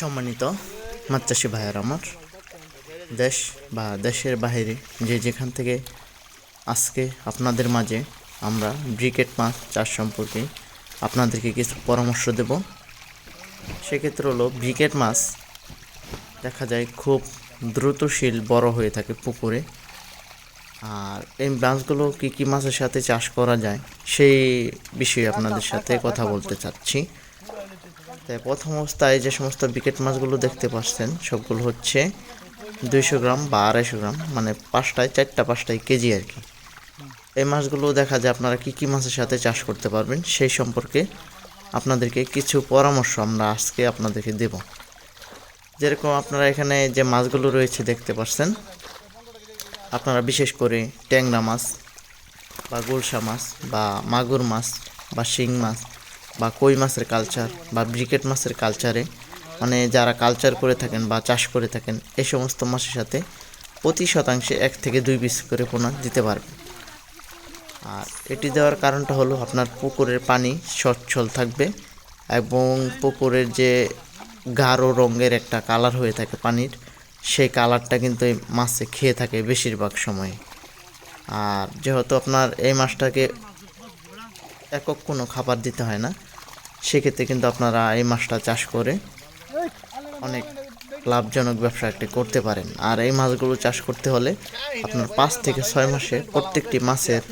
সম্মানিত মাছ চাষি ভাইয়ার আমার দেশ বা দেশের বাইরে যে যেখান থেকে আজকে আপনাদের মাঝে আমরা ব্রিকেট মাছ চাষ সম্পর্কে আপনাদেরকে কিছু পরামর্শ দেব। সেক্ষেত্রে হলো ব্রিকেট মাছ দেখা যায় খুব দ্রুতশীল বড় হয়ে থাকে পুকুরে। আর এই মাছগুলো কী কী মাছের সাথে চাষ করা যায় সেই বিষয়ে আপনাদের সাথে কথা বলতে চাচ্ছি। তাই প্রথম অবস্থায় যে সমস্ত বিকেট মাছগুলো দেখতে পাচ্ছেন, সবগুলো হচ্ছে দুইশো গ্রাম বা আড়াইশো গ্রাম মানে পাঁচটায়, চারটা পাঁচটায় কেজি আর কি। এই মাছগুলো দেখা যায় আপনারা কী কী মাছের সাথে চাষ করতে পারবেন, সেই সম্পর্কে আপনাদেরকে কিছু পরামর্শ আমরা আজকে আপনাদেরকে দেব। যেরকম আপনারা এখানে যে মাছগুলো রয়েছে দেখতে পাচ্ছেন, আপনারা বিশেষ করে ট্যাংরা মাছ বা গুলশা মাছ বা মাগুর মাছ বা শিং মাছ বা কই মাছের কালচার বা ব্রিকেট মাছের কালচারে মানে যারা কালচার করে থাকেন বা চাষ করে থাকেন এই সমস্ত মাছের সাথে প্রতি শতাংশে এক থেকে দুই পিস করে পোনা দিতে পারবেন আর এটি দেওয়ার কারণটা হলো আপনার পুকুরের পানি সচ্ছল থাকবে এবং পুকুরের যে গাঢ় রঙের একটা কালার হয়ে থাকে পানির, সেই কালারটা কিন্তু এই মাছে খেয়ে থাকে বেশিরভাগ সময়ে। আর যেহেতু আপনার এই মাছটাকে একক কোনো খাবার দিতে হয় না। সেক্ষেত্রে কিন্তু আপনারা এই মাছটা চাষ করে অনেক লাভজনক ব্যবসা একটি করতে পারেন। আর এই মাছগুলো চাষ করতে হলে আপনার পাঁচ থেকে ছয় মাসে প্রত্যেকটি মাছের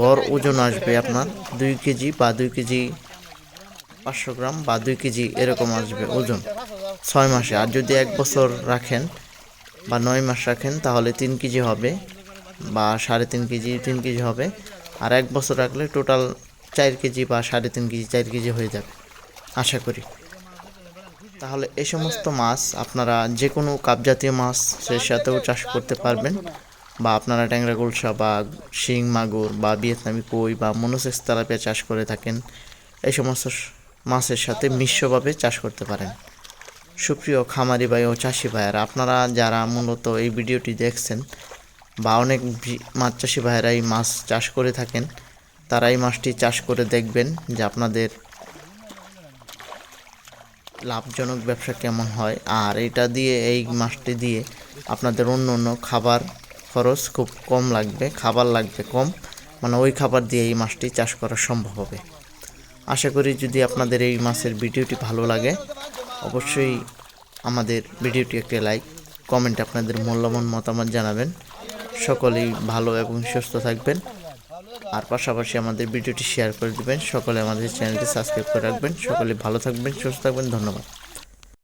গড় ওজন আসবে আপনার দুই কেজি বা দুই কেজি পাঁচশো গ্রাম বা দুই কেজি এরকম আসবে ওজন ছয় মাসে। আর যদি এক বছর রাখেন বা নয় মাস রাখেন তাহলে তিন কেজি হবে বা সাড়ে তিন কেজি তিন কেজি হবে। আর এক বছর রাখলে টোটাল চার কেজি বা সাড়ে তিন কেজি, চার কেজি হয়ে যাবে, আশা করি। তাহলে এই সমস্ত মাছ আপনারা যে কোনো কাপজাতীয় মাছের সাথেও চাষ করতে পারবেন বা আপনারা ট্যাংরা গুলশা বা শিং, মাগুর বা ভিয়েতনামি কই বা মনোসেক্স তেলাপিয়া চাষ করে থাকেন, এই সমস্ত মাছের সাথে মিশ্রভাবে চাষ করতে পারেন। সুপ্রিয় খামারি ভাই ও চাষি ভাইয়েরা, আপনারা যারা মূলত এই ভিডিওটি দেখছেন বা অনেক মাছ চাষি ভাইয়েরা এই মাছ চাষ করে থাকেন তারা এই মাছটি চাষ করে দেখবেন যে আপনাদের লাভজনক ব্যবসা কেমন হয়। আর এটা দিয়ে, এই মাছটি দিয়ে আপনাদের অন্য অন্য খাবার খরচ খুব কম লাগবে, খাবার লাগবে কম। মানে ওই খাবার দিয়ে এই মাছটি চাষ করা সম্ভব হবে। আশা করি যদি আপনাদের এই মাছের ভিডিওটি ভালো লাগে, অবশ্যই আমাদের ভিডিওটি একটি লাইক, কমেন্ট আপনাদের মূল্যবান মতামত জানাবেন। সকলেই ভালো এবং সুস্থ থাকবেন। আর পাশাপাশি আমাদের ভিডিওটি শেয়ার করে দেবেন। সকলে আমাদের চ্যানেলটি সাবস্ক্রাইব করে রাখবেন। সকলে ভালো থাকবেন, সুস্থ থাকবেন। ধন্যবাদ।